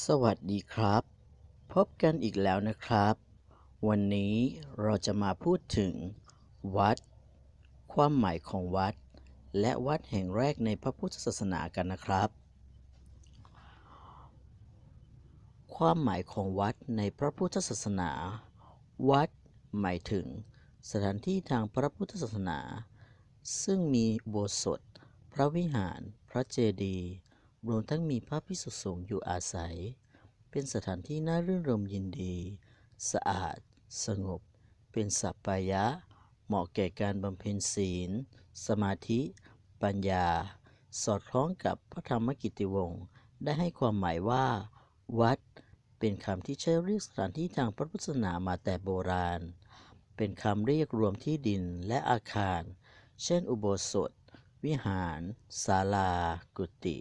สวัสดีครับ พบกันอีกแล้วนะครับ วันนี้เราจะมาพูดถึง วัด ความหมายของวัด และวัดแห่งแรกในพระพุทธศาสนากันนะครับ ความหมายของวัดในพระพุทธศาสนา วัด หมายถึง สถานที่ทางพระพุทธศาสนา ซึ่งมีโบสถ์พระวิหาร พระเจดีย์ รวมทั้งมีพระภิกษุสงฆ์อยู่อาศัย เป็นสถานที่น่ารื่นรมยินดี สะอาด สงบ เป็นสัปปายะ เหมาะแก่การบำเพ็ญศีล สมาธิ ปัญญา สอดคล้องกับพระธรรมกิติวงศ์ได้ให้ความหมายว่า วัด เป็นคำที่ใช้เรียกสถานที่ทางพระพุทธศาสนามาแต่โบราณ เป็นคำเรียกรวมที่ดินและอาคาร เช่น อุโบสถ วิหาร ศาลา กุฏิ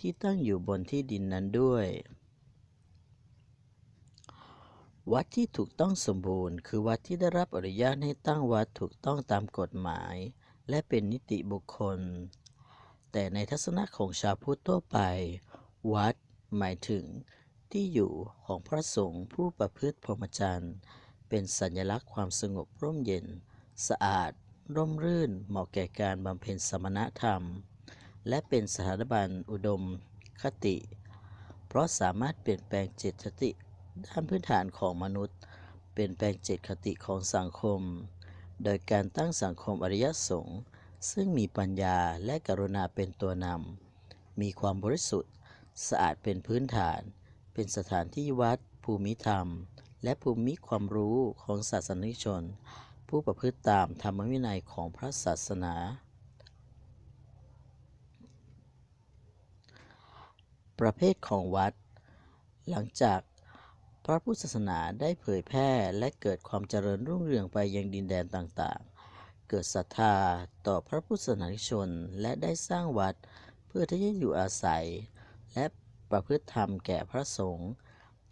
ที่ตั้งอยู่บนที่ดินนั้นด้วย วัดที่ถูกต้องสมบูรณ์ คือวัดที่ได้รับอนุญาตให้ตั้งวัดถูกต้องตามกฎหมาย และเป็นนิติบุคคล แต่ในทัศนะของชาวพุทธทั่วไป วัดหมายถึงที่อยู่ของพระสงฆ์ผู้ประพฤติพรหมจรรย์ เป็นสัญลักษณ์ความสงบร่มเย็น สะอาด ร่มรื่นเหมาะแก่การบำเพ็ญสมณธรรม และเป็นสถาบันอุดมคติ เพราะสามารถเปลี่ยนแปลงเจตคติด้านพื้นฐานของมนุษย์ เปลี่ยนแปลงเจตคติของสังคม โดยการตั้งสังคมอริยสงฆ์ซึ่งมีปัญญาและกรุณาเป็นตัวนำ มีความบริสุทธิ์ สะอาดเป็นพื้นฐาน เป็นสถานที่วัด ภูมิธรรม และภูมิความรู้ของศาสนิกชน ผู้ประพฤติตามธรรมวินัยของพระศาสนา ประเภทของวัด หลังจากพระพุทธศาสนาได้เผยแพร่และเกิดความเจริญรุ่งเรืองไปยังดินแดนต่างๆ เกิดศรัทธาต่อพระพุทธศาสนิกชน และได้สร้างวัดเพื่อที่จะอยู่อาศัย และประพฤติธรรมแก่พระสงฆ์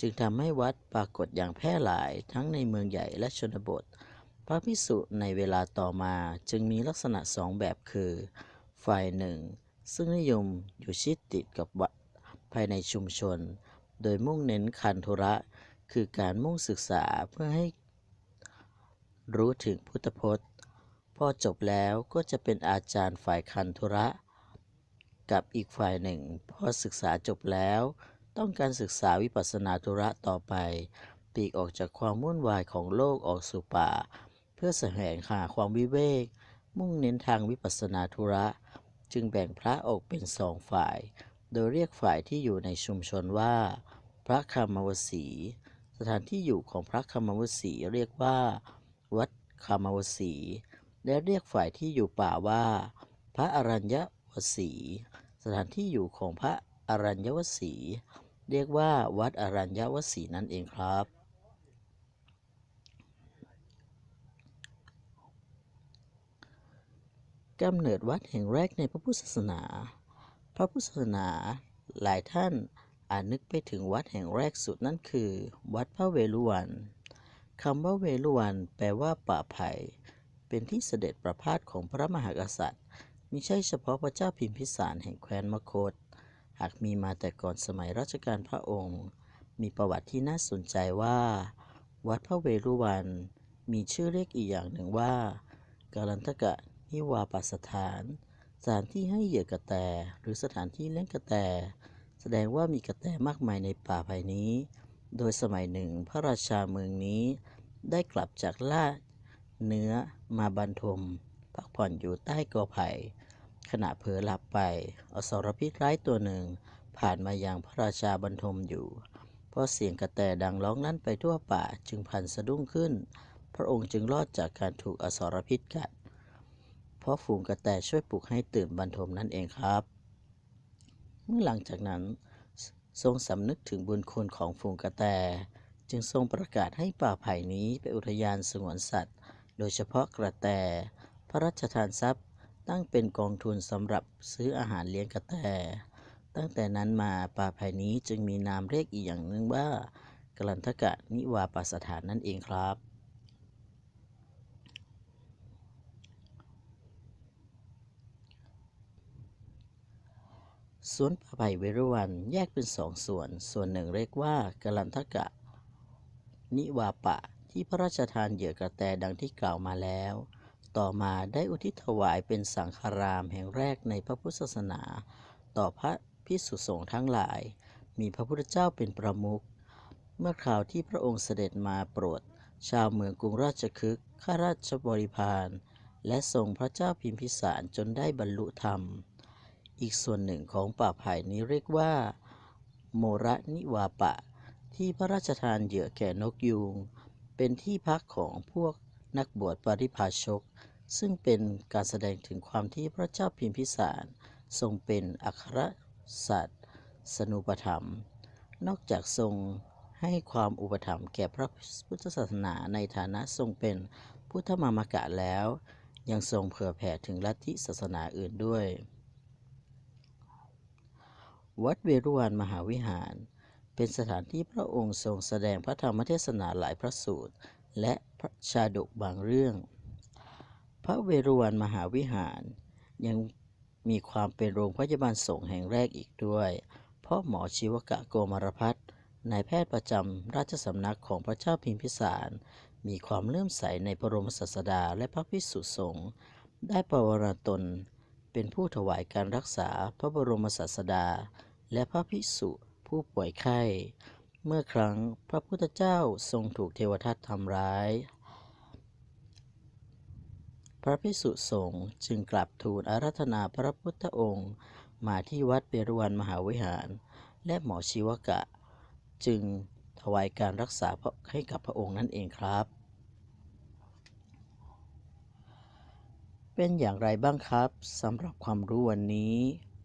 จึงทำให้วัดปรากฏอย่างแพร่หลายทั้งในเมืองใหญ่และชนบท พระภิกษุในเวลาต่อมาจึงมีลักษณะสองแบบคือ ฝ่ายหนึ่ง ซึ่งนิยมอยู่ชิดติดกับวัด ภายในชุมชน โดยมุ่งเน้นคันธุระ คือการมุ่งศึกษาเพื่อให้รู้ถึงพุทธพจน์ พอจบแล้วก็จะเป็นอาจารย์ฝ่ายคันธุระ กับอีกฝ่ายหนึ่ง พอศึกษาจบแล้ว ต้องการศึกษาวิปัสสนาธุระต่อไปปีกออกจากความวุ่นวายของโลกออกสู่ป่า เพื่อแสวงหาความวิเวก มุ่งเน้นทางวิปัสสนาธุระ จึงแบ่งพระออกเป็นสองฝ่าย โดยเรียกฝ่ายที่อยู่ในชุมชนว่า พระคามวสี สถานที่อยู่ของพระคามวสีเรียกว่า วัดคามวสี และเรียกฝ่ายที่อยู่ป่าว่า พระอรัญญวสี สถานที่อยู่ของพระอรัญญวสี เรียกว่าวัดอรัญญวสีนั่นเองครับ กำเนิดวัดแห่งแรกในพระพุทธศาสนา พระพุทธศาสนาหลายท่านอาจนึกไปถึงวัดแห่งแรกสุดนั่นคือ วัดพระเวฬุวันคำว่าเวฬุวันแปลว่าป่าไผ่เป็นที่เสด็จประพาสของพระมหากษัตริย์มิใช่เฉพาะพระเจ้าพิมพิสารแห่งแคว้นมคต หากมีมาแต่ก่อนสมัยรัชกาลพระองค์ มีประวัติที่น่าสนใจว่า วัดพระเวฬุวัน มีชื่อเรียกอีกอย่างหนึ่งว่า การันทกะนิวาปสถาน ถานที่ให้เหยื่อกระแต หรือสถานที่เลี้ยงกระแต แสดงว่ามีกระแตมากมายในป่าภายนี้ โดยสมัยหนึ่งพระราชาเมืองนี้ ได้กลับจากล่าเนื้อมาบรรทม พักผ่อนอยู่ใต้กอไผ่ ขณะเผลอหลับไป อสรพิษร้ายตัวหนึ่ง ผ่านมายังพระราชาบรรทมอยู่เพราะเสียงกระแตดังร้องนั้นไปทั่วป่าจึงพันสะดุ้งขึ้น พระองค์จึงรอดจากการถูกอสรพิษกัด ราะฝูงกระแตช่วยปลุกให้ตื่นบรรทมนั่นเองครับ เมื่อหลังจากนั้นทรงสำนึกถึงบุญคุณของฝูงกระแต จึงทรงประกาศให้ป่าไผ่นี้เป็นอุทยานสงวนสัตว์ โดยเฉพาะกระแต พระราชทานทรัพย์ ตั้งเป็นกองทุนสำหรับซื้ออาหารเลี้ยงกระแต ตั้งแต่นั้นมาป่าไผ่นี้จึงมีนามเรียกอีกอย่างหนึ่งว่า กลันทกะนิวาปสถานนั่นเองครับ สวนป่าไผ่เวรุวันแยกเป็นสองส่วน ส่วนหนึ่งเรียกว่ากลันทกะ นิวาปะ ที่พระราชทานเหยื่อกระแตดังที่กล่าวมาแล้ว ต่อมาได้อุทิศถวายเป็นสังฆารามแห่งแรกในพระพุทธศาสนา ต่อพระพิสุสงฆ์ทั้งหลาย มีพระพุทธเจ้าเป็นประมุข เมื่อคราวที่พระองค์เสด็จมาโปรด ชาวเมืองกรุงราชคฤห์ข้าราชบริพารและทรงพระเจ้าพิมพิสารจนได้บรรลุธรรม อีกส่วนหนึ่งของป่าไผ่นี้เรียกว่า โมระนิวาปะ ที่พระราชทานเหยื่อแก่นกยูง เป็นที่พักของพวกนักบวชปริพาชก ซึ่งเป็นการแสดงถึงความที่พระเจ้าพิมพิสาร ทรงเป็นอัครสัตว์สนุปถัมนอกจากทรงให้ความอุปถัมภ์แก่พระพุทธศาสนาในฐานะทรงเป็นพุทธมามกะแล้ว ยังทรงเผื่อแผ่ถึงลัทธิศาสนาอื่นด้วย วัดเวรุวันมหาวิหาร เป็นสถานที่พระองค์ทรงแสดงพระธรรมเทศนาหลายพระสูตร และพระชาดกบางเรื่อง พระเวรุวันมหาวิหารยังมีความเป็นโรงพยาบาลสงฆ์แห่งแรกอีกด้วย เพราะหมอชีวกะโกมารพัฒน์นายแพทย์ประจำราชสำนักของพระเจ้าพิมพิสาร มีความเลื่อมใสในพระบรมศาสดาและพระภิกษุสงฆ์ได้ประวรณตน เป็นผู้ถวายการรักษาพระบรมศาสดา และพระภิกษุผู้ป่วยไข้ เมื่อครั้งพระพุทธเจ้าทรงถูกเทวทัตทำร้าย พระภิกษุสงฆ์จึงกลับทูลอาราธนาพระพุทธองค์มาที่วัดเบรุวันมหาวิหาร และหมอชีวกะ จึงถวายการรักษาให้กับพระองค์นั่นเองครับ เป็นอย่างไรบ้างครับสำหรับความรู้วันนี้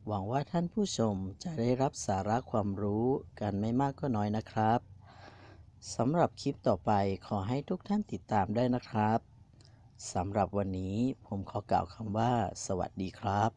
หวังว่าท่านผู้ชมจะได้รับสาระความรู้กันไม่มากก็น้อยนะครับสำหรับคลิปต่อไปขอให้ทุกท่านติดตามได้นะครับสำหรับวันนี้ผมขอกล่าวคำว่า สวัสดีครับ